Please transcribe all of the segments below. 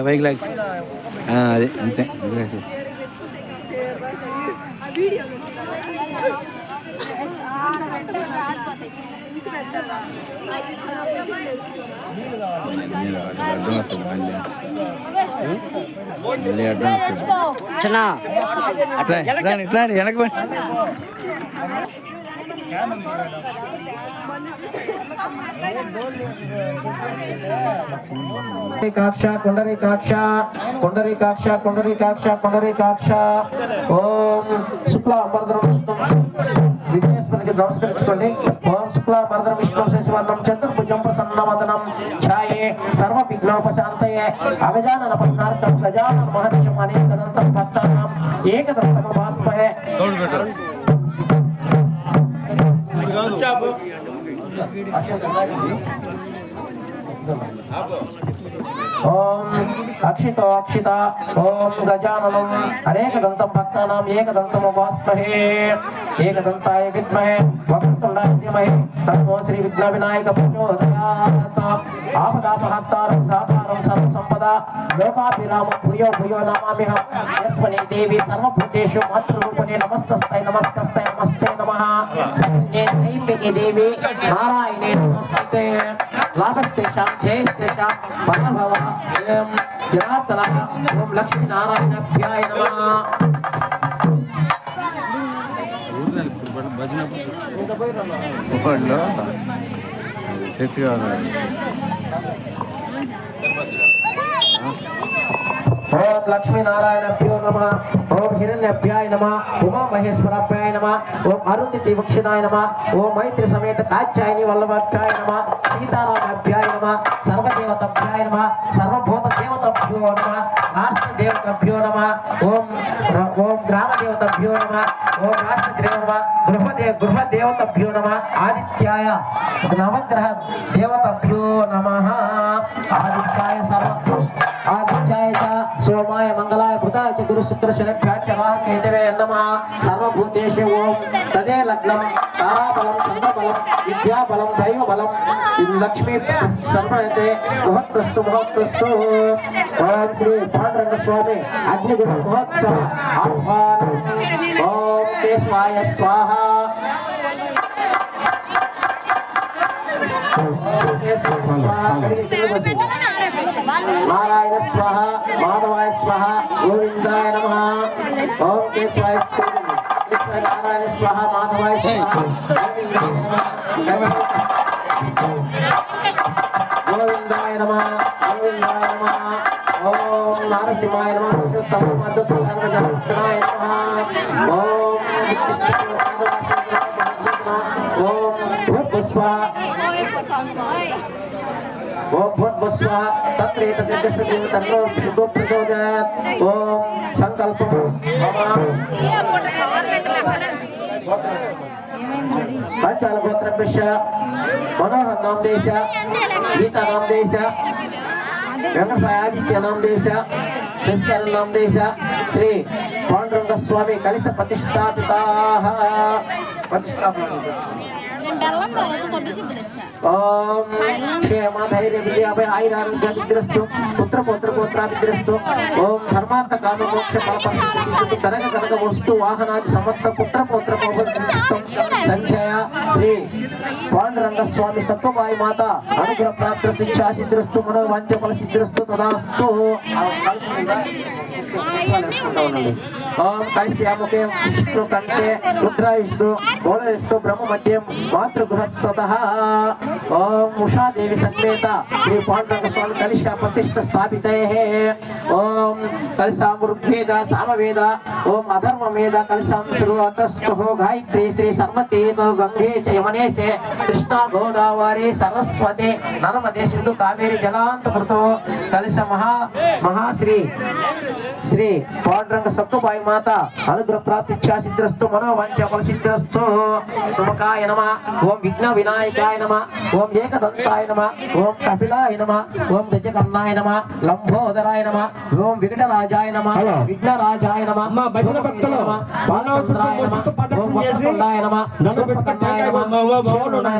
అలా పైకి లాగ్ ఆ, అదే అంతే వదిలేసి. మళ్ళీ అడ్డం వస్తుంది మళ్ళీ మళ్ళీ అడ్డం వస్తుంది చిన్న ఇట్లా ఇట్లా ఇట్లా వెనక పోయి. కాక్ష కుండరి కాక్ష కుండరి కాక్ష కుండరి కాక్ష కుండరి కాక్ష ఓం శుక్ల మర్దనం విష్ణు విఘ్నేశ్వరునికి నమస్కరించుకోండి ఓం శుక్ల మర్దనం విష్ణు శశివర్ణం చతుర్భుజం ప్రసన్నవదనం ఛాయే సర్వ విఘ్నోపశాంతయే అగజానన పద్నార్కం గజానన మహర్షం అనేకదంతం భక్తానాం ఏకదంతమ భాస్మహే కాదు. ఓం అక్షితో అక్షిత ఓం గజాననం. అనేకదంతం భక్తానాం ఏకదంతం ఉపాస్మహే ఏకదంతాయ విద్మహే వక్రతుండాయ ధీమహి తన్నో శ్రీ విఘ్న వినాయక ప్రచోదయాత్ ఆపదాపహర్తారం దాతారం సర్వ సంపద లోకాభిరామ భూయో భూయో నమామిహం యస్మని దేవి సర్వభూతేషు మాతృరూపిణి నమస్తస్తై నమస్తస్తై నమస్తే నమః. సన్నే త్రైంబికి దేవి నారాయణే నమస్తే. లాభస్తే లాభస్తేషాం జయస్తేషాం పరభవ ఓం జనార్దన ఓం లక్ష్మీనారాయణభ్యాయ నమః వాళ్ళు సెట్ కావాలి ఓం లక్ష్మీనారాయణ లక్ష్మీనారాయణభ్యో నమ. ఓం హిరణ్యభ్యాయ నమ. ఉమా మహేశ్వరాభ్యాయ నమ. ఓం అరుంధతి వక్షిణాయ నమ. ఓం మైత్రి సమేత కాత్యాయని వల్లభాభ్యాయ నమ. సీతారామాభ్యాయ నమ. సర్వదేవతభ్యాయ నమ. సర్వభూత దేవతభ్యో నమ. రాష్ట్ర దేవతభ్యో నమ. ఓం ఓం గ్రామ దేవతభ్యో నమ. ఓం రాష్ట్ర దేవ నమ. గృహదే గృహ దేవతభ్యో నమ. ఆదిత్యాయ నవగ్రహ దేవతభ్యో నమ. ఆదిత్యాయ సర్వ ఆదిత్యాయ శివమాయ మంగళాయ బుధాయ చ గురు శుక్ర శనిభ్యాచ రాహ కేతవే నమః. సర్వభూతేషు ఓం. తదే లగ్నం. తారాబలం చంద్రబలం విద్యాబలం దైవబలం. లక్ష్మీ సర్వతే మహత్తస్తు మహత్తస్తు ఓం శ్రీ పాండురంగ స్వామి అగ్నిగురు మహోత్సవ ఆహ్వానం. ఓం కేశవాయ స్వాహ. నారాయణ స్వహ మాధవాయ స్వహ గోవిందాయ నమ ఓం కేశవాయ స్వాహ. కేశవాయ నారాయణ స్వహ మాధవాయ స్వహ గోవిందాయ నమః. గోవిందాయ నమ గోవిందాయ నమ ఓం నారసింహాయ నమ పురుషోత్తమ మధుప్రధాన జనాయ నమ ఓం విష్ణు ఓం భూపుష్ప ఓం భూర్భుస్వ తత్రేతదిగ్గస్య తన్నో భృగో ప్రచోదయాత్ ఓం సంకల్పం మమ పంచాల గోత్రభ్యశ్చ మనోహర్ నామ దేశ గీతా నామ దేశ వ్యవసాయాదిత్య నామ దేశ శశికరణ నామ దేశ శ్రీ పాండురంగ స్వామి కలిస ప్రతిష్టాపితా ప్రతిష్టాపిత ఓం క్షేమ ధైర్య విజయాభయ ఆయురారోగ్య విగ్రస్తు పుత్ర పౌత్ర పౌత్ర విగ్రస్తు ఓం ధర్మార్థ కామ మోక్ష ఫలపరిస్థితి కనక కనక వస్తు వాహనాది సమర్థ పుత్ర పౌత్ర సంఖ్యయ శ్రీ పాండురంగస్వామి సత్వమాయి మాత అనుగ్రహ ప్రాప్త శిక్షా సిద్ధిరస్తు మనో వాంఛ సిద్ధిరస్తు తదాస్తు. ఓం కలిశ్యాముఖే విష్ణు కంటే రుద్రాయిస్తు గోళయిస్తు బ్రహ్మ మధ్యం మాతృగృహస్వత ఓం ఉషాదేవి సన్మేత శ్రీ పాండురంగ స్వామి కలిశ ప్రతిష్ట స్థాపితే ఓం కలిసామృద్వేద సామవేద ఓం అధర్మవేద కలిసాం శ్రీ శ్రువతస్థు గాయత్రి శ్రీ సర్వతీతో గంగే చ యమనే కృష్ణా గోదావరి సరస్వతి నర్మదే సింధు కావేరి జలాంతకృతో కలిస మహా మహాశ్రీ శ్రీ పాండురంగ సత్తుబాయి మాత అనుగ్రహ ప్రాప్తి సిద్ధిరస్తు మనోవంచ ఫల సిద్ధిరస్తు సుముఖాయ నమ ఓం విఘ్న వినాయకాయ నమ ఓం ఏకదంతాయ నమ ఓం కపిలాయ నమ ఓం గజకర్ణాయ నమ లంబోదరాయ నమ ఓం వికటరాజాయ నమ. విఘ్నరాజాయ నమ భక్తులు. నమ నమ ఓం వక్రతుండాయ నమ దండం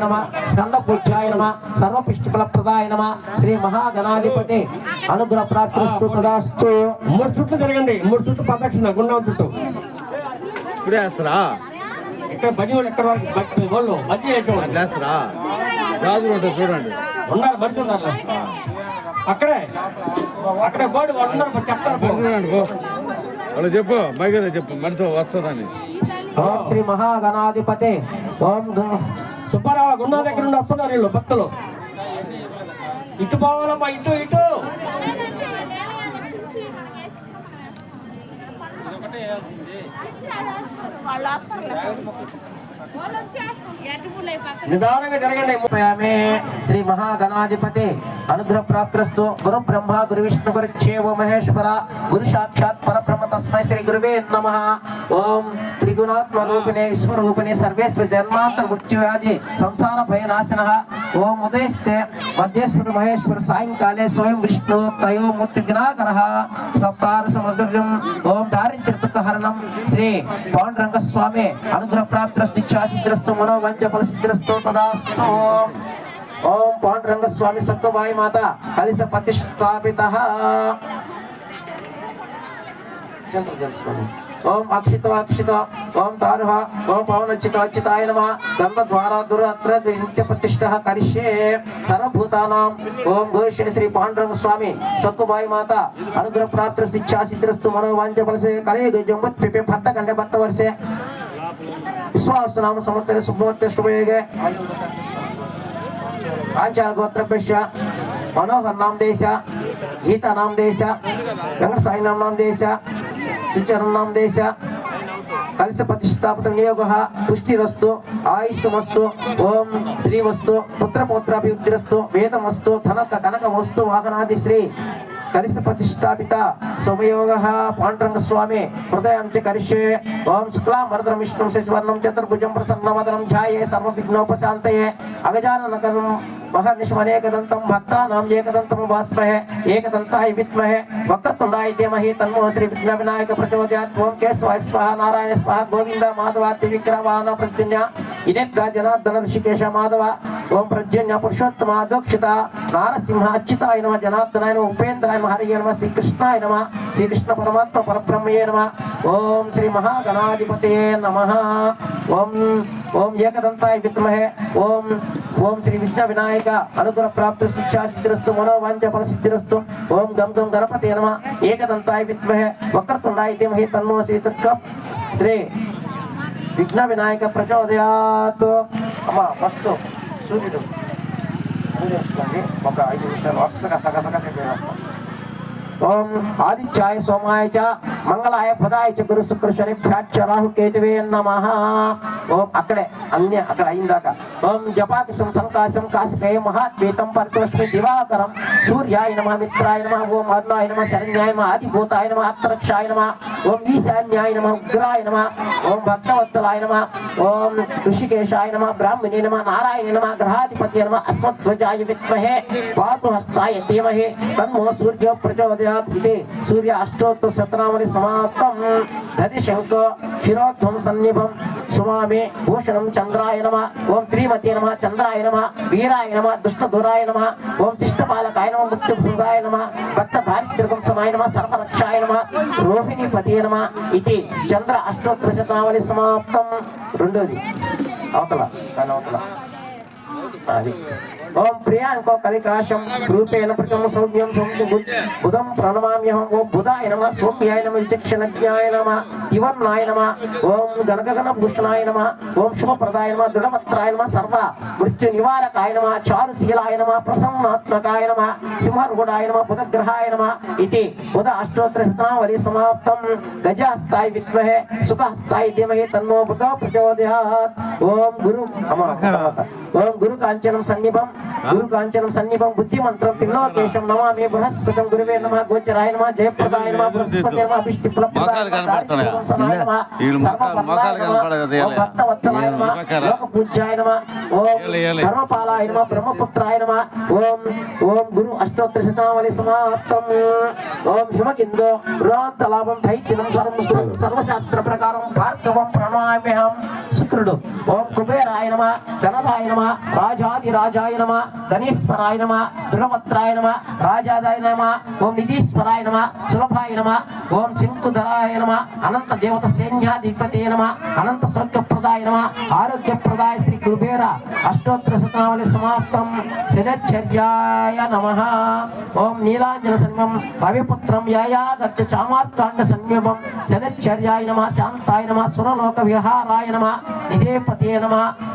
సూర్పకర్ణాయ నమ మా- శరణాయ నమ స్కంద పూజ్యాయ నమ సర్వపిష్టిఫలప్రదాయ నమ శ్రీ మహాగణాధిపతి. అనుగ్రహ ప్రాప్తిస్తు తదాస్తు. మూడు చుట్లు తిరగండి. మూడు చుట్టూ ప్రదక్షిణ గుండం చుట్టూ. ఇప్పుడే వేస్తారా? ఇక్కడ భజన వాళ్ళు ఎక్కడ వరకు భజ- వాళ్ళు భజన చేసేవాళ్ళు. వేస్తారా? రాజులు ఉంటుంది చూడండి. ఉన్నారు మనిషి ఉన్నారు. అక్కడే అక్కడే బోర్డు వాళ్ళు ఉన్నారు చెప్తారు వాళ్ళు చెప్పు మైగద చెప్పు మనిషి వస్తుందని. ఓం శ్రీ మహాగణాధిపతి. ఓం గ- సుబ్బారావు గుండం దగ్గర నుండి వస్తున్నారు వీళ్ళు భక్తులు. ఇటు పోవాలమ్మా ఇటు ఇటు. వాళ్ళు నిదానంగా జరగండి. సమర్పయామి శ్రీ మహాగణాధిపతి అనుగ్రహ ప్రాప్తిస్తు గురు బ్రహ్మ గురు విష్ణు గురు చేవ మహేశ్వర గురు సాక్షాత్ పరబ్రహ్మ తస్మై శ్రీ గురువే నమ. ఓం త్రిగుణాత్మ రూపిణే విశ్వరూపిణే సర్వేశ్వర జన్మాంతర మృత్యువ్యాధి సంసార భయనాశన. ఓం ఉదయస్తే మధ్యేశ్వర మహేశ్వర సాయంకాలే స్వయం విష్ణు త్రయోమూర్తి దినాకర. సప్తార సమృద్ధం ఓం దారిద్ర్య దుఃఖహరణం శ్రీ పాండురంగ స్వామి అనుగ్రహ ప్రాప్తిరస్తు ఇచ్ఛాసిద్రస్తు మనోవంచ ఫల సిద్ధిరస్తు తదాస్తు ఓం పాండురంగ స్వామి సత్వబాయి మాత కలిస ప్రతిష్టాపిత ఓం అక్షిత అక్షిత ఓం తారుహ ఓం పవనచిత అచ్యుతాయ నమ గంధ ద్వారా దురత్ర నిత్య ప్రతిష్ట కరిష్యే సర్వభూతానాం ఓం ఘోషే శ్రీ పాండురంగ స్వామి సక్కుబాయి మాత అనుగ్రహ ప్రాప్తి శిక్షా సిద్ధిరస్తు మనోవాంఛ ఫలసే కలే జంబత్ పిపే భర్త కండే భర్త వర్షే విశ్వాసనామ సంవత్సర శుభమూర్తి శుభయోగే ఆచార గోత్రభ్యశ్య మనోహర్ నామ దేశ గీతా నామ దేశ వెంకట సాయి నామ నామ దేశ సుచరణ నామ దేశ కలిస ప్రతిష్టాపిత నియోగ పుష్టిరస్తు ఆయుష్మస్తు ఓం శ్రీవస్తు పుత్రపౌత్రాభివృద్ధిరస్తు వేదమస్తు ధనక కనక వస్తు వాహనాది శ్రీ కలిస ప్రతిష్టాపిత శుభయోగ పాండురంగ స్వామి హృదయం చ కరిష్యే ఓం శుక్లాం వరదరం విష్ణుం శశివర్ణం చతుర్భుజం ప్రసన్నవదనం ధ్యాయే సర్వ విఘ్నోపశాంతయే అగజాననకరం మహర్నిశమనేకదంతం భక్తానాం ఏకదంతం భాస్మహే ఏకదంతాయ విద్మహే వక్రతుండాయ ధీమహి తన్మో శ్రీ విఘ్న వినాయక ప్రచోదయాత్ ఓం కేశవాయ స్వాహ నారాయణ స్వాహ గోవింద మాధవ త్రివిక్రమాన ప్రత్యున్య ఇదేగా జనార్దన ఋషికేశ మాధవ ఓం ప్రజ్ఞ పురుషోత్తమ అధోక్షిత నారసింహ అచ్యుతాయ నమ జనార్దనాయ నమ ఉపేంద్రాయ నమ హరియే నమ శ్రీకృష్ణాయ నమ శ్రీకృష్ణ పరమాత్మ పరబ్రహ్మయే నమ ఓం శ్రీ మహాగణాధిపతయే నమ ఓం ఓం ఏకదంతాయ విద్మహే ఓం ఓం శ్రీ విష్ణు వినాయక అనుగ్రహ ప్రాప్తి శిక్షా సిద్ధిరస్తు మనోవాంఛ ఫల సిద్ధిరస్తు ఓం గం గం గణపతే నమ ఏకదంతాయ విద్మహే వక్రతుండాయ ధీమహి తన్నో శ్రీ దుర్గ శ్రీ విఘ్న వినాయక ప్రచోదయాత్ అమ్మ ఫస్ట్ సూర్యుడు పూజ చేసుకోండి ఒక ఐదు నిమిషాలు వరుసగా సగ సగ చెప్పేస్తాం ఓం ఆదిత్యాయ సోమాయ చ మంగళాయ పదాయ చ గురు శుక్ర శనిభ్యాచ రాహు కేతువే నమః ఓం అక్కడే అన్ని అక్కడ అయిందాక ఓం జపాకిసం సంకాశం కాశిపేయ మహాద్వైతం పరితోష్మి దివాకరం సూర్యాయ నమ మిత్రాయ నమ ఓం అరుణాయ నమ శరణ్యాయ నమ ఆదిభూతాయ నమ అత్తరక్షాయ నమ ఓం ఈశాన్యాయ నమ ఉగ్రాయ నమ ఓం భక్తవత్సలాయ నమ ఓం ఋషికేశాయ నమ బ్రాహ్మణే నమ నారాయణ నమ గ్రహాధిపతి నమ అశ్వధ్వజాయ విద్మహే పాతుహస్తాయ ధీమహి తన్మో సూర్య ప్రచోదయాత్ ఇది సూర్య అష్టోత్తర శతనామని సమాప్తం. దది శంక శిరోధ్వం సన్నిభం సుమామి భూషణం చంద్రాయ నమ. ఓం శ్రీమతి నమ చంద్రాయ నమ వీరాయ నమ దుష్ట దూరాయ నమ. ఓం శిష్టపాలకాయ నమ మృత్యు సుందరాయ నమ. భక్త దారిద్ర్యకంసనాయ నమ సర్వరక్షాయ నమ. రోహిణి పతి నమ ఇది చంద్ర అష్టోత్తర శతనామని సమాప్తం. రెండోది అవతల దాని అవతల. అది. ఓం ప్రియాంకో కలికాశం రూపేణ ప్రథమ సౌమ్యం సౌమ్య బుధం ప్రణమామ్యహం ఓం బుధాయ నమ సౌమ్యాయ నమ విచక్షణజ్ఞాయ నమ దివన్నాయ నమ ఓం గణగగన భూషణాయ నమ ఓం శుభప్రదాయ నమ దృఢవత్రాయ నమ సర్వ మృత్యు నివారకాయ నమ చారుశీలాయ నమ ప్రసన్నాత్మకాయ నమ సింహరుగుడాయ నమ బుధగ్రహాయ నమ ఇది బుధ అష్టోత్తర శతనావళి సమాప్తం. గజహస్తాయ విద్మహే సుఖస్థాయి ధీమహి తన్మో బుధ ప్రచోదయాత్. ఓం గురు అమ్మ ఓం గురు కాంచనం సన్నిభం. గురు కాంచనం సన్నిభం బుద్ధి మంత్రం త్రిలోకేశం నమామి బృహస్పతం గురువే నమ గోచరాయ నమ జయప్రదాయ నమ బృహస్పతి నమ అభిష్టి మోకాలు. లోక పూజ్యాయ నమ ఓం. ధర్మపాలాయ నమ బ్రహ్మపుత్రాయ నమ ఓం ఓం గురు అష్టోత్తర శతనావళి సమాప్తం. ఓం హిమకిందో బృహత్తలాభం దైత్యం సర్వం సర్వశాస్త్ర ప్రకారం భార్గవం ప్రణామ్యహం శుక్రుడు ఓం కుబేరాయ నమ ధనదాయ నమ రాజాది రాజాయ నమ. ధనీశ్వరాయ నమ దురవత్రాయ నమ రాజాదాయ నమ ఓం నిధీశ్వరాయ నమ సులభాయ నమ ఓం శంకుధరాయ నమ అనంత దేవత సైన్యాధిపతే నమ అనంత సౌఖ్యప్రదాయ నమ ఆరోగ్యప్రదాయ శ్రీ కుబేర అష్టోత్తర శతనావళి సమాప్తం. శనచర్యాయ నమ. ఓం నీలాంజన సన్మం రవిపుత్రం యాయాగత్య చామార్కాండ సంయమం శనచర్యాయ నమ శాంతాయ నమ సురలోక విహారాయ నమ నిదేపతే నమ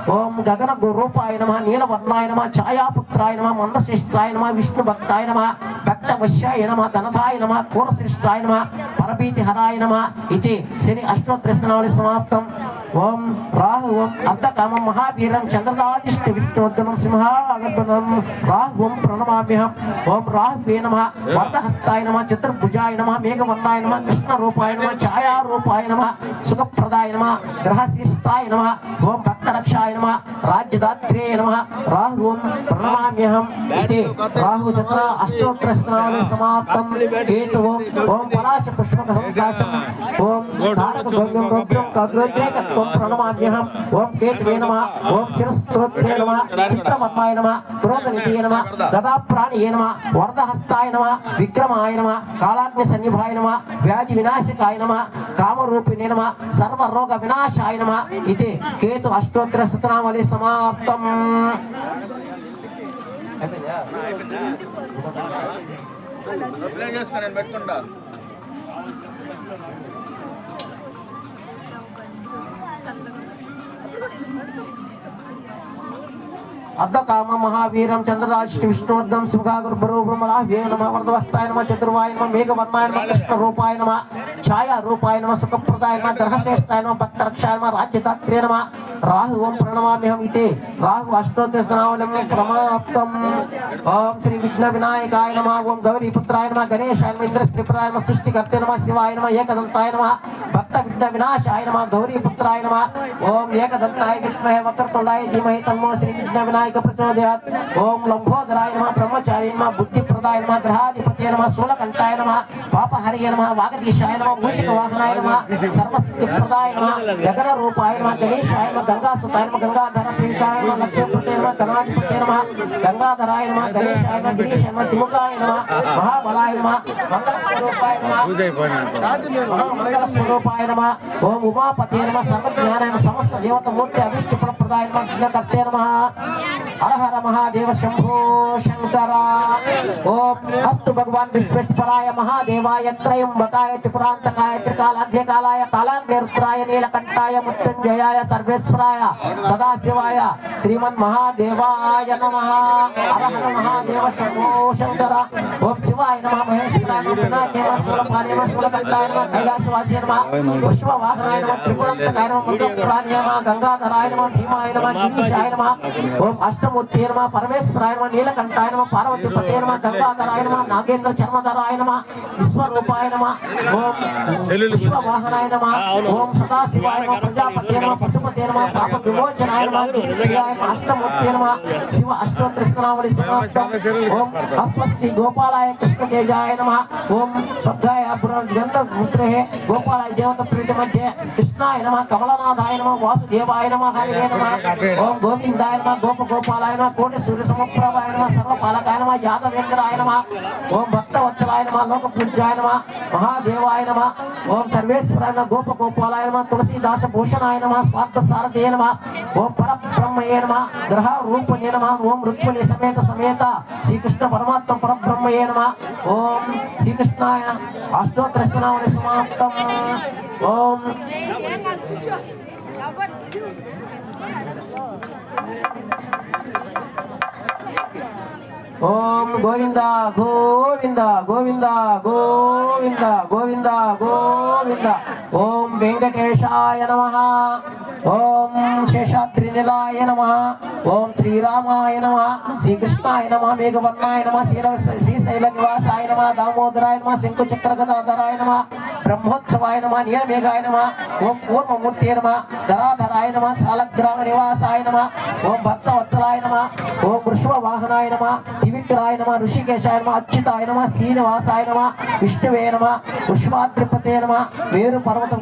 ఓం గగన రూపాయ నమ నీలవర్ణాయ నమ ఛాయాపుత్రాయ నమ మందశ్రేష్ఠాయ నమ విష్ణు భక్తాయ నమ భక్త వశ్యాయ నమ ధనదాయ నమ కూరశ్రేష్ఠాయ నమ పరభీతి హరాయ నమ. ఇది శని అష్టోత్తరస్నావళి సమాప్తం. ఓం రాహు ఓం అర్ధకామం మహావీరం చంద్రదాదిష్ట విష్ణువర్ధనం సింహ అగర్భనం రాహు ఓం ప్రణమామ్యహం. ఓం రాహువే నమ. వర్ధహస్తాయ నమ. చతుర్భుజాయ నమ. మేఘవర్ణాయ నమ. కృష్ణ రూపాయ నమ. ఛాయారూపాయ నమ. సుఖప్రదాయ నమ. గ్రహశిష్టాయ నమ. ఓం భక్తరక్షాయ నమ. రాజ్యదాత్రేయ నమ. రాహు ఓం ప్రణమామ్యహం. ఇది రాహు చంద్ర అష్టోత్తర స్నావళి సమాప్తం. కేతు ఓం. పలాశ పుష్పక సంకాశం ఓం తారక భవ్యం రౌద్రం ఓం ప్రణమామ్యహం ఓం కేతువే నమ ఓం శిరస్త్రోత్రే నమ చిత్రవర్మాయ నమ పురోగనిధియే నమ గదాప్రాణియే నమ వరదహస్తాయ నమ విక్రమాయ నమ కాలాగ్ని సన్నిభాయ నమ వ్యాధి వినాశకాయ నమ కామరూపిణే నమ సర్వరోగ వినాశాయ నమ ఇది కేతు అష్టోత్తర సతనామలి సమాప్తం. అర్ధకామ మహావీరం చంద్రదాశి విష్ణువర్ధం సింహాగురు బ్రహ్మలాభ్యే నమ వరదవస్తాయ నమ చతుర్వాయ నమ మేఘవర్ణాయ నమ కృష్ణ రూపాయ నమ ఛాయా రూపాయ నమ సుఖప్రదాయ నమ గ్రహశ్రేష్టాయ నమ భక్తరక్షాయ నమ రాజ్యదాత్రే నమ రాహు ఓం ప్రణమామ్యహం ఇతి రాహు అష్టోత్తరనావలం ప్రమాప్తం. ఓం శ్రీ విఘ్న వినాయకాయ నమ ఓం గౌరీ పుత్రాయ నమ గణేశాయ నమ ఇంద్ర శ్రీప్రదాయ నమ సృష్టికర్తే నమ శివాయ నమ ఏకదంతాయ నమ భక్త విఘ్న వినాశాయ నమ గౌరీ పుత్రాయ నమ ఓం ఏకదంతాయ విద్మహే వక్రతుండాయ ధీమహి తన్మో శ్రీ విఘ్న వినాయక ప్రచోదయాత్ ఓం లంబోదరాయ నమ బ్రహ్మచారి నమ బుద్ధిప్రదాయ నమ గ్రహాధిపతే నమ శూలకంఠాయ నమ పాపహరియ నమ వాగదీశాయ నమ మూషిక వాహనాయ నమ సర్వసిద్ధిప్రదాయ నమ గగన రూపాయ నమ గణేశాయ నమ గంగాసుతాయ నమ గంగాధర పీఠాయ నమ లక్ష్మీపతే నమ గణాధిపతే నమ గంగాధరాయ నమ గణేశాయ నమ గిరీశాయ నమ తిముఖాయ నమ మహాబలాయ నమ మంగళస్వరూపాయ నమ పూజ మంగళ స్వరూపాయ నమ ఓం ఉమాపతి నమ సర్వజ్ఞానాయ సమస్త దేవత మూర్తి అభిష్ట ప్రదాయ నమ విఘ్నకర్తే నమ హర హర మహాదేవ శంభో శంకర. ఓ అస్తు భగవాన్ విశ్వేశ్వరాయ మహాదేవాయ త్రయంబకాయ త్రిపురాంతకాయ త్రికాలాగ్యకాలాయ కాలాగ్నిరుద్రాయ నీలకంఠాయ మృత్యుంజయాయ సర్వేశ్వరాయ సదాశివాయ శ్రీమన్ మహాదేవాయ నమ హర హర మహాదేవ శంభో శంకర ఓం శివాయ నమ మహేశ్వరాయ నమ వినాయకాయ నమ శూలపాయ నమ శూలకంఠాయ నమ కైలాసవాసియ నమ పుష్పవాహనాయ నమ త్రిపురంతకాయ నమ మృగప్రాణియ నమ గంగాధరాయ నమ భీమాయ నమ గిరీశాయ నమ ఓం అష్టమూర్తి నమ పరమేశ్వరాయ నమ నీలకంఠాయ నమ పార్వతీపతే నమ గంగాధరాయ నమ నాగేంద్ర చర్మధరాయ నమ విశ్వరూపాయ నమ ఓం విశ్వవాహనాయ నమ ఓం సదాశివాయ నమ ప్రజాపతే నమ పశుపతే నమ పాప విమోచనాయ నమ గిరిప్రియాయ నమ అష్టమూర్తి నమ శివ అష్టోత్తర స్తనావళి సమాప్తం ఓం అస్వస్తి గోపాలాయ కృష్ణతేజాయ నమ ఓం శబ్దాయ గంధముద్రే గోపాలాయ దేవత ప్రీతి మధ్య కృష్ణాయ నమ కమలనాథాయ నమ వాసుదేవాయ నమ హరే నమ ఓం గోవిందాయ నమ గోప గోపాలాయ నమ కోటి సూర్య సమప్రభాయ నమ సర్వపాలకాయ నమ యాదవేంద్రాయ నమ ఓం భక్తవత్సలాయ నమ లోక పూజ్యాయ నమ మహాదేవాయ నమ ఓం సర్వేశ్వరాయ నమ గోప గోపాలాయ నమ తులసీదాస భూషణాయ నమ స్వార్థ సారథే నమ ఓం పరబ్రహ్మయే నమ గ్రహ రూపణే నమ ఓం నమ. ఓం శ్రీకృష్ణాయ అష్టోత్తర స్తనావళి సమాప్తం. ఓం. ఓం గోవింద గోవింద గోవింద గోవింద గోవింద గోవింద. ఓం వెంకటేశాయ నమ. ఓం శేషాద్రి నిలాయ నమ. ఓం శ్రీరామాయ నమ. శ్రీకృష్ణాయ నమ. మేఘవర్ణాయ నమ. శ్రీల శ్రీశైల నివాసాయ నమ దామోదరాయనమ శంకు చక్ర గదాధరాయ నమ బ్రహ్మోత్సవాయ నమ నీలమేఘాయ నమ ఓం పూర్ణమూర్తి నమ ధరాధరాయ నమ సాలగ్రామ నివాసాయ నమ ఓం భక్తవత్సలాయ నమ ఓం వృషభ వాహనాయ నమ ఋషికేశాయనమ నమ ఋషికేశాయ నమ అచ్యుతాయ నమ శ్రీనివాసాయ నమ విష్ణువే పర్వతం పుష్పాద్రిపతే నమ మేరు పర్వత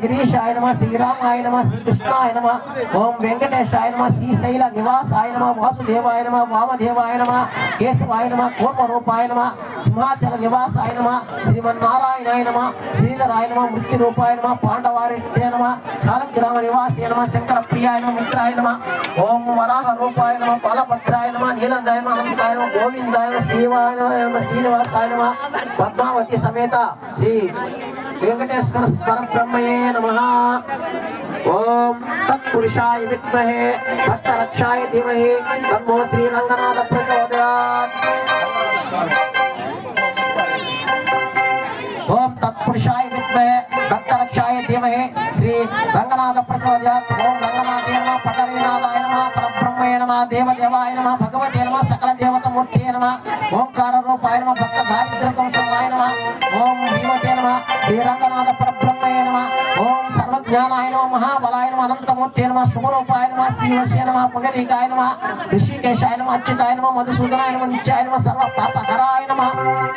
నమ ఓం నమ శ్రీకృష్ణాయ నమ ఓం వెంకటేశాయ నమ శ్రీశైల నివాసాయ నమ వాసుదేవాయ నమ వామదేవాయ నమ సింహాచల నివాసాయ నమ శ్రీమన్నారాయణాయ నమ శ్రీధరాయ నమ మృత్యు రూపాయనమ నమ పాండవారిత్య నమ శాలగ్రామ నివాసాయ శంకర ప్రియాయ నమ మిత్రాయ నమ ఓం వరాహ రూపాయనమ బలభద్రాయనమ నీలందాయనమ అనంతాయనమ గోవిందాయన శ్రీవాయనమ అనంతాయ నమ పద్మావతి సమేత శ్రీ వెంకటేశ్వర పరబ్రహ్మయే నమ. ఓం తత్పురుషాయ విద్మహే భక్తరక్షాయ ధీమహి తన్నో శ్రీరంగనాథ ప్రచోదయాత్. తత్పురుషాయ విద్మహే భక్తరక్షాయ ధీమహి శ్రీ రంగనాథ ప్రచోదయాత్ ఓం రంగనాథే నమ పటరీనాథాయ నమ పరబ్రహ్మయ నమ దేవదేవాయ నమ భగవతే నమ సకల దేవతమూర్తే నమ ఓంకార రూపాయ నమ భక్త దారిద్ర్యం సమాయ నమ ఓం భీమతే నమ శ్రీ రంగనాథ పరబ్రహ్మ సర్వజ్ఞానాయ నమ మహాబలాయ నమ అనంతమూర్తే నమ శుభరూపాయ నమ శ్రీవశ్య నమ పుండరీకాయ నమ ఋషికేశాయ నమ అచ్యుతాయ నమ మధుసూదనాయ నమ నిత్యాయ నమ సర్వ పాపహరాయ నమ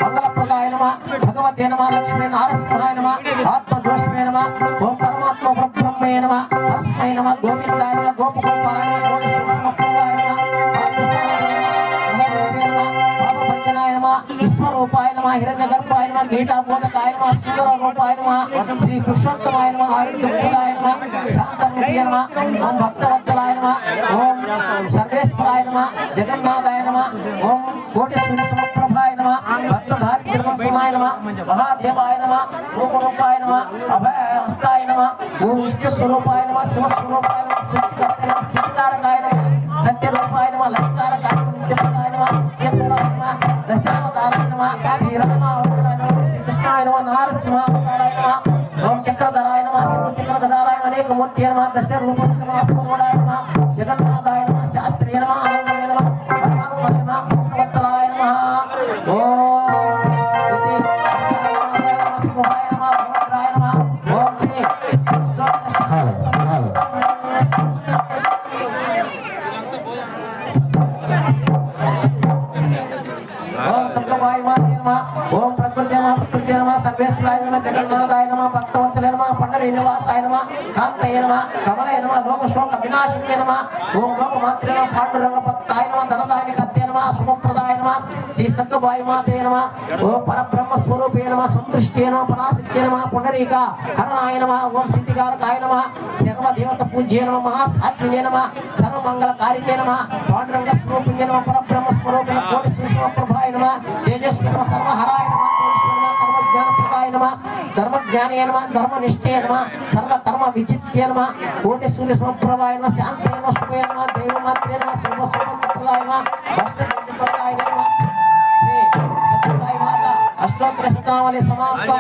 మంగళప్రదాయ నమ భగవతే నమ లక్ష్మీ నారసింహాయ నమ ఆత్మదోషమే నమ ఓం పరమాత్మ బ్రహ్మే నమ పరస్మై నమ గోవిందాయ నమ గోపగోపాలాయ నమ గోపి నమ పాపభంజనాయ హిరణ్య గర్భాయ నమ గీతా సుందర రూపాయ శ్రీ పురుషోత్తమాయ నమ ఆరోగ్యప్రదాయ నమ శాంతరూపాయ ఓం భక్తవత్సలాయ నమ ఓం సర్వేశ్వరాయ నమ జగన్నాథాయ నమ ఓం కోటి సూర్య సమప్రభాయ నమ భక్త దారిద్ర్యవంశమాయ నమ మహాదేవాయ నమ రూపరూపాయ దశ రూప నమ స్వరూపాయ శాస్త్రీయ నమ ఆనందమయ నమ పరమాత్మ నమ భక్తవత్సలాయ నమ. ఓం ఇతి శివాయ నమ భగవద్రాయ నమ. ఓం శ్రీ ఓం సంగమాయ నమ ఓం ప్రకృతి నమ ప్రకృతి నమ సర్వేశ్వరాయ నమ జగన్నాథాయ నమ భక్త నమ పండరీ నివాసాయ నమ కాంతయ నమ కమలయ నమ లోక శోక వినాశిన్య నమ ఓం లోకమాత్రే నమ పాండురంగ భక్తాయ నమ ధనదాయ కర్తే నమ శుభప్రదాయ నమ శ్రీ సంగమాయ మాతే నమ ఓం పరబ్రహ్మ స్వరూపే నమ సంతృష్టే నమ పరాశక్తే నమ పుండరీక హరణాయ నమ ఓం సిద్ధికారకాయ నమ సర్వదేవత పూజ్యే నమ మహాసాత్వినే నమ సర్వమంగళకారికే నమ పాండురంగ స్వరూపిణ్య నమ పరబ్రహ్మ స్వరూపిణ కోటి ప్రభాయ నమ తేజస్వి నమ సర్వహరాయ నమ తేజస్వి నమ కర్మజ్ఞాన ప్రదాయ నమ ధర్మజ్ఞానే నమ నమ సర్వ కర్మ విజిత్య నమ కోటి సూర్య సమప్రభాయ నమ శాంతే నమ శుభే నమ దేవమాత్రే నమ శుభ శుభ ప్రదాయ నమ భక్త ప్రదాయ నమ శ్రీ మాత అష్టోత్తర సమాప్తం.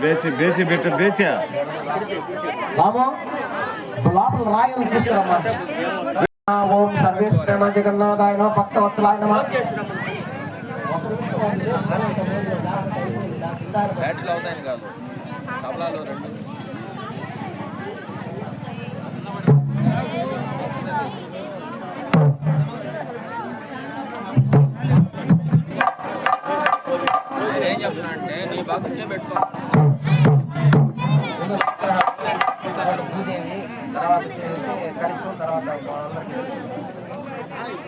బేసి బేసి పెట్టు బేసి రాము లోపల రాయలు తీసుకురమ్మా ఆ, ఓం నమః లక్ష్మణ్ కొట్టు డబ్బు కొట్టు ఆరు. కొట్టు.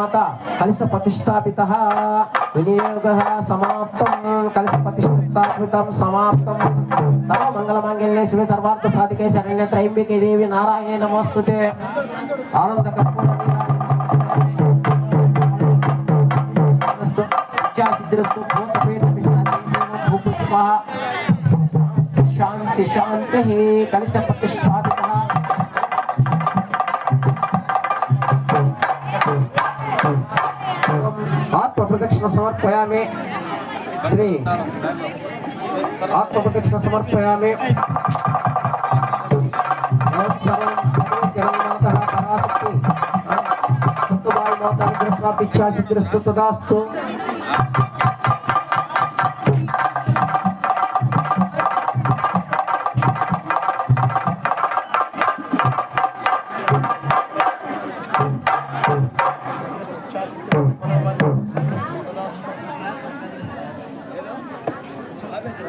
తర్వాత కలిసి ప్రతిష్టాపిత. వినియోగ సమాప్తం. కలిసి ప్రతిష్టాపితం సమాప్తం. సర్వ సర్వమంగళమాంగళ్యే శివ సర్వార్థ సాధికే శరణ్య త్రైంబికే దేవి నారాయణ నమోస్తుతే. ఆనంద శాంతి శాంతి. కలిసి ప్రతిష్టాపి ఆత్మ ప్రదక్షిణ సమర్పయామి శ్రీ ఆత్మ ప్రదక్షిణ సమర్పయామి ఓం సర్వం సర్వం జగన్మాత పరాశక్తి